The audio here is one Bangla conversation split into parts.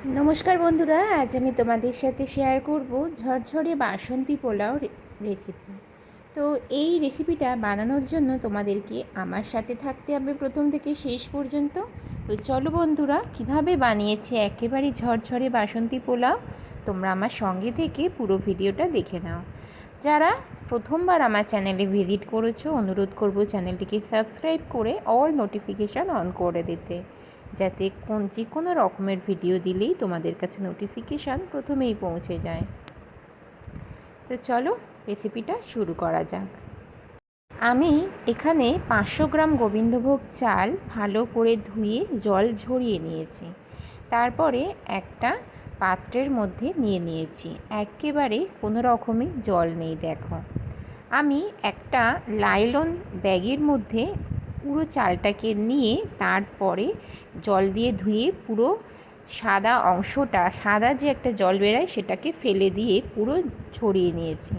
নমস্কার বন্ধুরা, আজ আমি তোমাদের সাথে শেয়ার করব ঝরঝরে বাসন্তী পোলাও রেসিপি তো এই রেসিপিটা বানানোর জন্য তোমাদেরকে আমার সাথে থাকতে হবে প্রথম থেকে শেষ পর্যন্ত। তো চলো বন্ধুরা, কীভাবে বানিয়েছে একেবারে ঝরঝরে বাসন্তী পোলাও, তোমরা আমার সঙ্গে থেকে পুরো ভিডিওটা দেখে নাও। যারা প্রথমবার আমার চ্যানেলে ভিজিট করেছ, অনুরোধ করব চ্যানেলটিকে সাবস্ক্রাইব করে অল নোটিফিকেশান অন করে দিতে। যাতে কোন যে কোনো রকমের ভিডিও দিলেই তোমাদের কাছে নোটিফিকেশান প্রথমেই পৌঁছে যায়। তো চলো রেসিপিটা শুরু করা যাক। আমি এখানে পাঁচশো গ্রাম গোবিন্দভোগ চাল ভালো করে ধুয়ে জল ঝরিয়ে নিয়েছি। তারপরে একটা পাত্রের মধ্যে নিয়ে নিয়েছি। একেবারে কোনো রকমই জল নেই, দেখো। আমি একটা লাইলন ব্যাগের মধ্যে পুরো চালটাকে নিয়ে তারপরে জল দিয়ে ধুয়ে পুরো সাদা অংশটা সাদা যে একটা জল বেরায় সেটাকে ফেলে দিয়ে পুরো ছড়িয়ে নিয়েছি।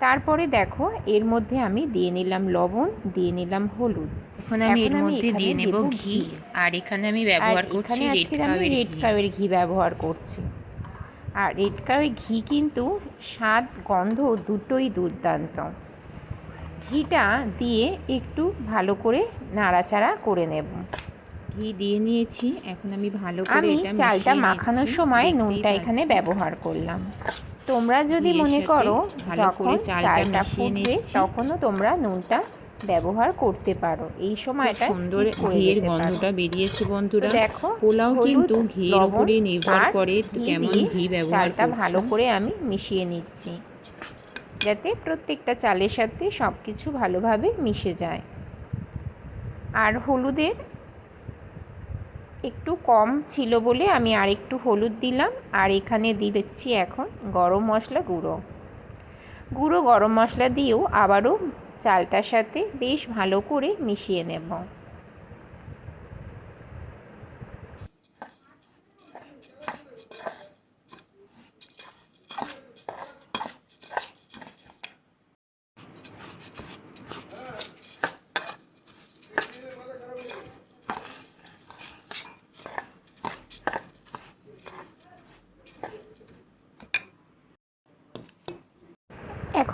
তারপরে দেখো এর মধ্যে আমি দিয়ে নিলাম লবণ দিয়ে নিলাম হলুদ। এখন আমি এর মধ্যে দিয়ে নেব ঘি। আর এখানে আমি ব্যবহার করছি এখানে রেড আজকে আমি রেড কাওয়ের ঘি। ব্যবহার করছি। আর রেড কাওয়ের ঘি কিন্তু স্বাদ গন্ধ দুটোই দুর্দান্ত। ঘিটা দিয়ে একটু ভালো করে নাড়াচাড়া করে নেব। ঘি দিয়ে নিয়েছি এখন আমি ভালো করে আমি চালটা মাখানোর সময় নুনটা এখানে ব্যবহার করলাম। তোমরা যদি মনে করো যখন চালটা ফুটবে তখনও তোমরা নুনটা ব্যবহার করতে পারো। এই সময়টা সুন্দর ঘিয়ের গন্ধটা বেরিয়েছে বন্ধুরা। দেখো পোলাও কিন্তু ঘিয়ের উপরে নির্ভর করে কেমন ঘি ব্যবহার চালটা ভালো করে আমি মিশিয়ে নিচ্ছি। যাতে প্রত্যেকটা চালের সাথে সব কিছু ভালোভাবে মিশে যায়। আর হলুদের একটু কম ছিল বলে আমি আর একটু হলুদ দিলাম। আর এখানে দিচ্ছি এখন গরম মশলা গুঁড়ো। গুঁড়ো গরম মশলা দিয়েও আবারও চালটার সাথে বেশ ভালো করে মিশিয়ে নেব।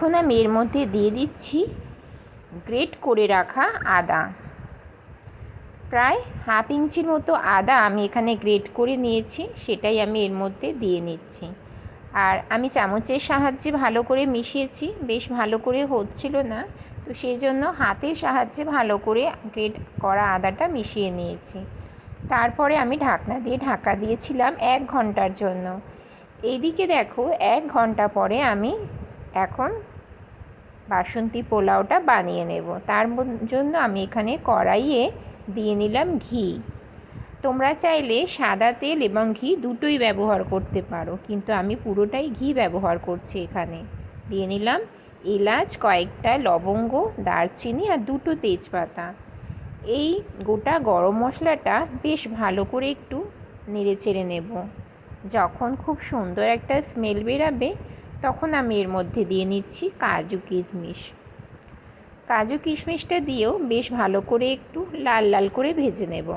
এখন আমি এর মধ্যে দিয়ে দিচ্ছি গ্রেট করে রাখা আদা। প্রায় হাফ ইঞ্চির মতো আদা আমি এখানে গ্রেট করে নিয়েছি, সেটাই আমি এর মধ্যে দিয়ে নিচ্ছি। আর আমি চামচের সাহায্যে ভালো করে মিশিয়েছি, বেশ ভালো করে হচ্ছিল না, তো সেই জন্য হাতের সাহায্যে ভালো করে গ্রেট করা আদাটা মিশিয়ে নিয়েছি। তারপরে আমি ঢাকনা দিয়ে ঢাকা দিয়েছিলাম এক ঘণ্টার জন্য। এইদিকে দেখো, এক ঘণ্টা পরে আমি এখন বাসন্তী পোলাওটা বানিয়ে নেব। তার জন্য আমি এখানে কড়াইয়ে দিয়ে নিলাম ঘি। তোমরা চাইলে সাদা তেল এবং ঘি দুটোই ব্যবহার করতে পারো, কিন্তু আমি পুরোটাই ঘি ব্যবহার করছি এখানে। দিয়ে নিলাম এলাচ, কয়েকটা লবঙ্গ, দারচিনি আর দুটো তেজপাতা। এই গোটা গরম মশলাটা বেশ ভালো করে একটু নেড়ে চেড়ে নেব। যখন খুব সুন্দর একটা স্মেল বেরাবে তখন আমি এর মধ্যে দিয়ে নিচ্ছি কাজু কিশমিশ। কাজু কিশমিশটা দিয়েও বেশ ভালো করে একটু লাল লাল করে ভেজে নেব।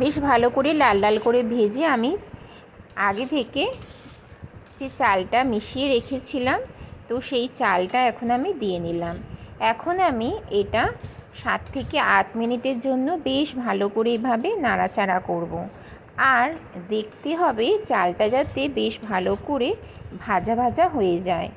বেশ ভালো করে লাল লাল করে ভেজে আমি আগে থেকে যে চালটা মিশিয়ে রেখেছিলাম, তো সেই চালটা এখন আমি দিয়ে নিলাম এখন আমি এটা সাত থেকে আট মিনিটের জন্য বেশ ভালো করে এভাবে নাড়াচাড়া করব। আর দেখতে হবে চালটা যাতে বেশ ভালো করে ভাজা ভাজা হয়ে যায়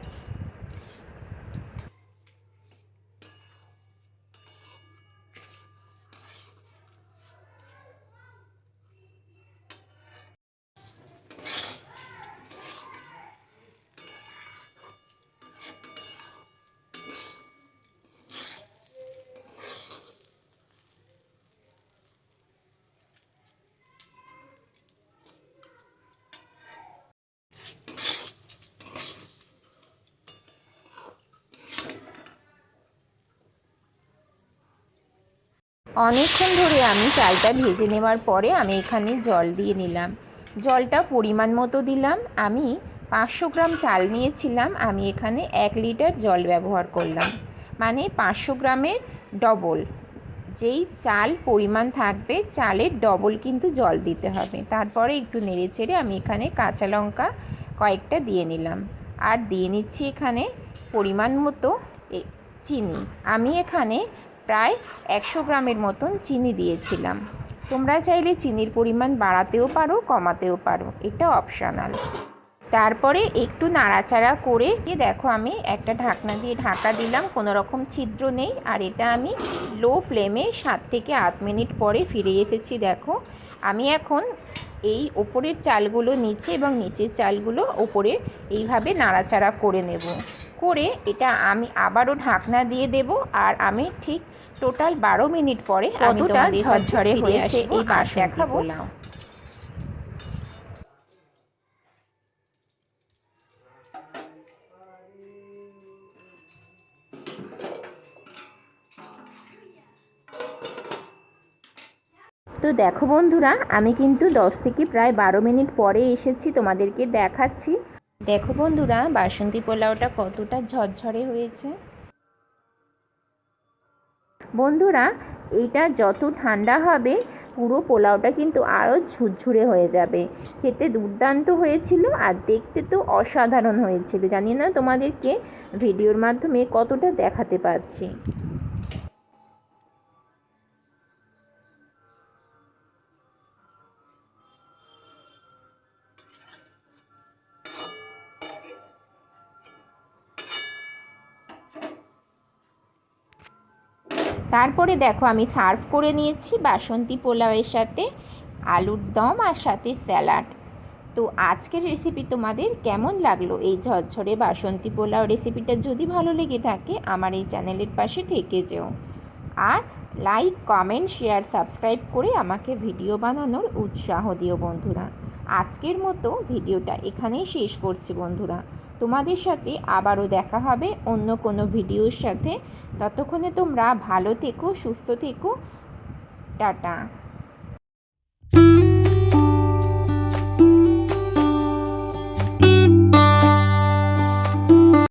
অনেকক্ষণ ধরে আমি চালটা ভেজে নেওয়ার পরে আমি এখানে জল দিয়ে নিলাম। জলটা পরিমাণ মতো দিলাম। আমি পাঁচশো গ্রাম চাল নিয়েছিলাম। আমি এখানে এক লিটার জল ব্যবহার করলাম। মানে পাঁচশো গ্রামের ডবল। যেই চাল পরিমাণ থাকবে, চালের ডবল কিন্তু জল দিতে হবে। তারপরে একটু নেড়ে চেড়ে আমি এখানে কাঁচা লঙ্কা কয়েকটা দিয়ে নিলাম। আর দিয়ে নিচ্ছি এখানে পরিমাণ মতো চিনি। আমি এখানে প্রায় একশো গ্রামের মতন চিনি দিয়েছিলাম। তোমরা চাইলে চিনির পরিমাণ বাড়াতেও পারো, কমাতেও পারো। এটা অপশনাল। তারপরে একটু নাড়াচাড়া করে দেখো আমি একটা ঢাকনা দিয়ে ঢাকা দিলাম, কোনো রকম ছিদ্র নেই। আর এটা আমি লো ফ্লেমে সাত থেকে আট মিনিট পরে ফিরে এসেছি, দেখো। আমি এখন এই ওপরের চালগুলো নিচে এবং নিচের চালগুলো ওপরে এইভাবে নাড়াচাড়া করে নেব। করে এটা আমি আবারও ঢাকনা দিয়ে দেব আর আমি ঠিক টোটাল বারো মিনিট পরে কতটা ঝরঝরে হয়েছে এই দেখাবো। তো দেখো বন্ধুরা আমি কিন্তু দশ থেকে প্রায় বারো মিনিট পরে এসেছি তোমাদেরকে দেখাচ্ছি। দেখো বন্ধুরা, বাসন্তী পোলাওটা কতটা ঝরঝরে হয়েছে। বন্ধুরা, এটা যত ঠান্ডা হবে, পুরো পোলাওটা কিন্তু আরও ঝুরঝুরে হয়ে যাবে। খেতে দুর্দান্ত হয়েছিল আর দেখতে তো অসাধারণ হয়েছিল। জানি না তোমাদেরকে ভিডিওর মাধ্যমে কতটা দেখাতে পারছি। তারপরে দেখো আমি সার্ভ করে নিয়েছি বাসন্তী পোলাওয়ের সাথে আলুর দম আর সাথে স্যালাড। তো আজকের রেসিপি তোমাদের কেমন লাগল? এই ঝরঝরে বাসন্তী পোলাও রেসিপিটা যদি ভালো লেগে থাকে, আমার এই চ্যানেলের পাশে থেকে যেও। আর লাইক কমেন্ট শেয়ার সাবস্ক্রাইব করে আমাকে ভিডিও বানানোর উৎসাহ দিও বন্ধুরা। আজকের মতো ভিডিওটা এখানেই শেষ করছি বন্ধুরা। তোমাদের সাথে আবারও দেখা হবে অন্য কোনো ভিডিওর সাথে। ততক্ষণে তোমরা ভালো থেকো, সুস্থ থেকো। টাটা।